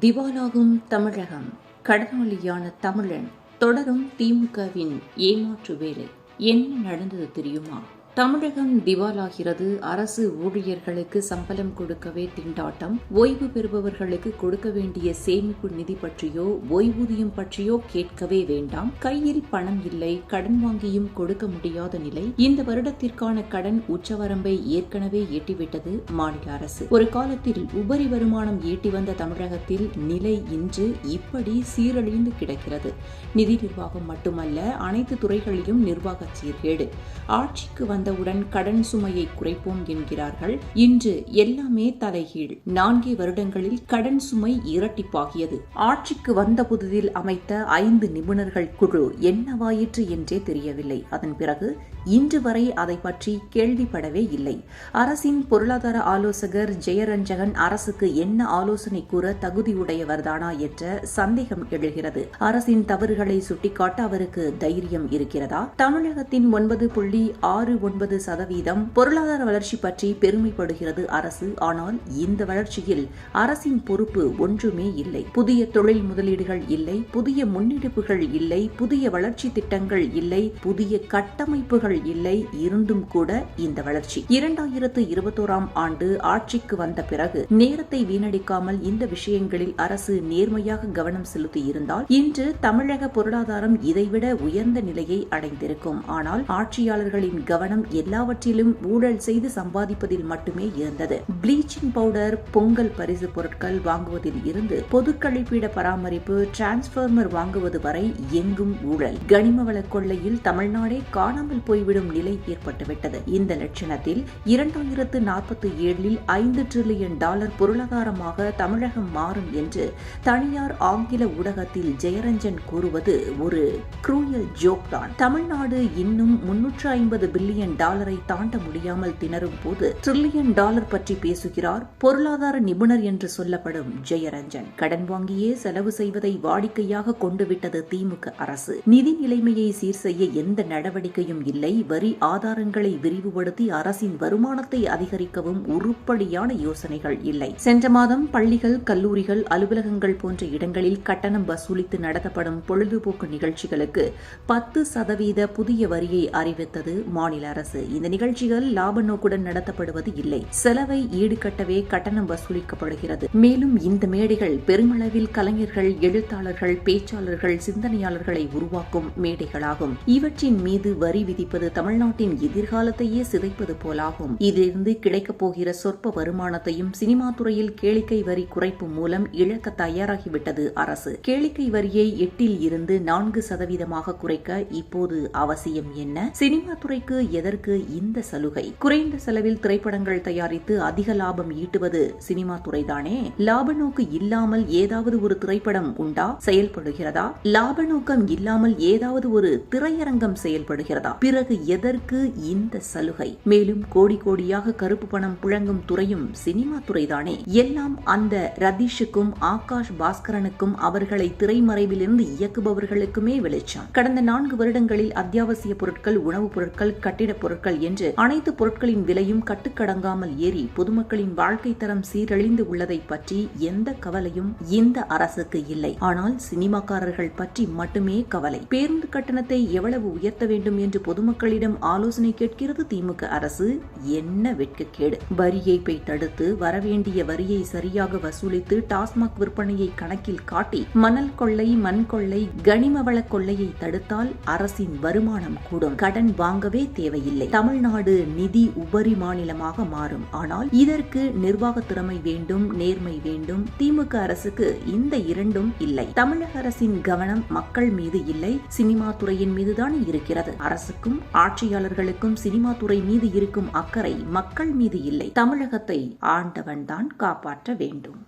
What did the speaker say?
திவாலாகும் தமிழகம். கடனாளியான தமிழன் தொடரும் திமுகவின் ஏமாற்று வேலை. என்ன நடந்தது தெரியுமா? தமிழகம் திவாலாகிறது. அரசு ஊழியர்களுக்கு சம்பளம் கொடுக்கவே திண்டாட்டம். ஓய்வு பெறுபவர்களுக்கு கொடுக்க வேண்டிய சேமிப்பு நிதி பற்றியோ ஓய்வூதியம் பற்றியோ கேட்கவே வேண்டாம். கையில் பணம் இல்லை. கடன் வாங்கியும் கொடுக்க முடியாத நிலை. இந்த வருடத்திற்கான கடன் உச்சவரம்பை ஏற்கனவே எட்டிவிட்டது மாநில அரசு. ஒரு காலத்தில் உபரி வருமானம் ஈட்டி வந்த தமிழகத்தில் நிலை இன்று இப்படி சீரழிந்து கிடக்கிறது. நிதி நிர்வாகம் மட்டுமல்ல அனைத்து துறைகளிலும் நிர்வாக சீர்கேடு. ஆட்சிக்கு வந்தவுடன் கடன் சுமையை குறைப்போம் என்கிறார்கள். இன்று எல்லாமே தலைகீழ். நான்கே வருடங்களில் கடன் சுமை இரட்டிப்பாகியது. ஆட்சிக்கு வந்த புதிதில் அமைத்த ஐந்து நிபுணர்கள் குழு என்னவாயிற்று என்றே தெரியவில்லை. அதன் பிறகு இன்று வரை அதை பற்றி கேள்விப்படவே இல்லை. அரசின் பொருளாதார ஆலோசகர் ஜெயரஞ்சகன் அரசுக்கு என்ன ஆலோசனை கூற தகுதியுடையவர்தானா என்ற சந்தேகம் எழுகிறது. அரசின் தவறுகளை சுட்டிக்காட்ட அவருக்கு தைரியம் இருக்கிறதா? தமிழகத்தின் ஒன்பது புள்ளி ஆறு ஒன்பது சதவீதம் பொருளாதார வளர்ச்சி பற்றி பெருமைப்படுகிறது அரசு. ஆனால் இந்த வளர்ச்சியில் அரசின் பொறுப்பு ஒன்றுமே இல்லை. புதிய தொழில் முதலீடுகள் இல்லை புதிய முன்னெடுப்புகள் இல்லை புதிய வளர்ச்சி திட்டங்கள் இல்லை புதிய கட்டமைப்புகள் இல்லை இருந்தும் கூட இந்த வளர்ச்சி. இரண்டாயிரத்து இருபத்தோராம் ஆண்டு ஆட்சிக்கு வந்த பிறகு நேரத்தை வீணடிக்காமல் இந்த விஷயங்களில் அரசு நேர்மையாக கவனம் செலுத்தி இருந்தால் இன்று தமிழக பொருளாதாரம் இதைவிட உயர்ந்த நிலையை அடைந்திருக்கும். ஆனால் ஆட்சியாளர்களின் கவனம் எல்லாவற்றிலும் ஊழல் செய்து சம்பாதிப்பதில் மட்டுமே இருந்தது. ப்ளீச்சிங் பவுடர் பொங்கல் பரிசு பொருட்கள் வாங்குவதில் இருந்து பொது கழிப்பிட பராமரிப்பு டிரான்ஸ்பார்மர் வாங்குவது வரை எங்கும் ஊழல். கனிமவள கொள்ளையில் தமிழ்நாடே காணாமல் போய் போய்விடும் நிலை ஏற்பட்டுவிட்டது. இந்த லட்சணத்தில் இரண்டாயிரத்து நாற்பத்தி ஏழில் ஐந்து டிரில்லியன் டாலர் பொருளாதாரமாக தமிழகம் மாறும் என்று தனியார் ஆங்கில ஊடகத்தில் ஜெயரஞ்சன் கூறுவது ஒரு குரூயல் ஜோக் தான். தமிழ்நாடு இன்னும் முன்னூற்று ஐம்பது பில்லியன் டாலரை தாண்ட முடியாமல் திணறும் போது டிரில்லியன் டாலர் பற்றி பேசுகிறார் பொருளாதார நிபுணர் என்று சொல்லப்படும் ஜெயரஞ்சன். கடன் வாங்கியே செலவு செய்வதை வாடிக்கையாக கொண்டுவிட்டது திமுக அரசு. நிதி நிலைமையை சீர் செய்ய எந்த நடவடிக்கையும் இல்லை. வரி ஆதாரங்களை விரிவுபடுத்தி அரசின் வருமானத்தை அதிகரிக்கவும் உருப்படியான யோசனைகள் இல்லை. சென்ற மாதம் பள்ளிகள் கல்லூரிகள் அலுவலகங்கள் போன்ற இடங்களில் கட்டணம் வசூலித்து நடத்தப்படும் பொழுதுபோக்கு நிகழ்ச்சிகளுக்கு பத்து சதவீத புதிய வரியை அறிவித்தது மாநில அரசு. இந்த நிகழ்ச்சிகள் லாப நோக்குடன் நடத்தப்படுவது இல்லை. செலவை ஈடுகட்டவே கட்டணம் வசூலிக்கப்படுகிறது. மேலும் இந்த மேடைகள் பெருமளவில் கலைஞர்கள் எழுத்தாளர்கள் பேச்சாளர்கள் சிந்தனையாளர்களை உருவாக்கும் மேடைகளாகும். இவற்றின் மீது வரி விதிப்பது தமிழ்நாட்டின் எதிர்காலத்தையே சிதைப்பது போலாகும். இதிலிருந்து கிடைக்கப் போகிற சொற்ப வருமானத்தையும் சினிமா துறையில் கேளிக்கை வரி குறைப்பு மூலம் இழக்க தயாராகிவிட்டது அரசு. கேளிக்கை வரியை எட்டில் இருந்து நான்கு சதவீதமாக குறைக்க இப்போது அவசியம் என்ன? சினிமா துறைக்கு எதற்கு இந்த சலுகை? குறைந்த செலவில் திரைப்படங்கள் தயாரித்து அதிக லாபம் ஈட்டுவது சினிமா துறைதானே? லாப நோக்கு இல்லாமல் ஏதாவது ஒரு திரைப்படம் உண்டா? செயல்படுகிறதா? லாப நோக்கம் இல்லாமல் ஏதாவது ஒரு திரையரங்கம் செயல்படுகிறதா? பிற பிறகு எதற்கு இந்த சலுகை? மேலும் கோடி கோடியாக கருப்பு பணம் புழங்கும் துறையும் சினிமா துறைதானே? எல்லாம் அந்த ரதீஷுக்கும் ஆகாஷ் பாஸ்கரனுக்கும் அவர்களை திரைமறைவிலிருந்து இயக்குபவர்களுக்குமே வெளிச்சம். கடந்த நான்கு வருடங்களில் அத்தியாவசிய பொருட்கள் உணவுப் பொருட்கள் கட்டிடப் பொருட்கள் என்று அனைத்து பொருட்களின் விலையும் கட்டுக்கடங்காமல் ஏறி பொதுமக்களின் வாழ்க்கை தரம் சீரழிந்து உள்ளதை பற்றி எந்த கவலையும் இந்த அரசுக்கு இல்லை. ஆனால் சினிமாக்காரர்கள் பற்றி மட்டுமே கவலை. பேருந்து கட்டணத்தை எவ்வளவு உயர்த்த வேண்டும் என்று பொதுமக்களிடம் ஆலோசனை கேட்கிறது திமுக அரசு. என்ன வெட்கக்கேடு? வரி ஏய்ப்பை தடுத்து வரவேண்டிய வரியை சரியாக வசூலித்து டாஸ்மாக் விற்பனையை கணக்கில் காட்டி மணல் கொள்ளை மண் கொள்ளை கனிமவள கொள்ளையை தடுத்தால் அரசின் வருமானம் கூடும். கடன் வாங்கவே தேவையில்லை. தமிழ்நாடு நிதி உபரி மாநிலமாக மாறும். ஆனால் இதற்கு நிர்வாக திறமை வேண்டும் நேர்மை வேண்டும். திமுக அரசுக்கு இந்த இரண்டும் இல்லை. தமிழக அரசின் கவனம் மக்கள் மீது இல்லை. சினிமா துறையின் மீதுதான் இருக்கிறது. அரசுக்கும் ஆட்சியாளர்களுக்கும் சினிமா துறை மீது இருக்கும் அக்கறை மக்கள் மீது இல்லை. தமிழகத்தை ஆண்டவன்தான் காப்பாற்ற வேண்டும்.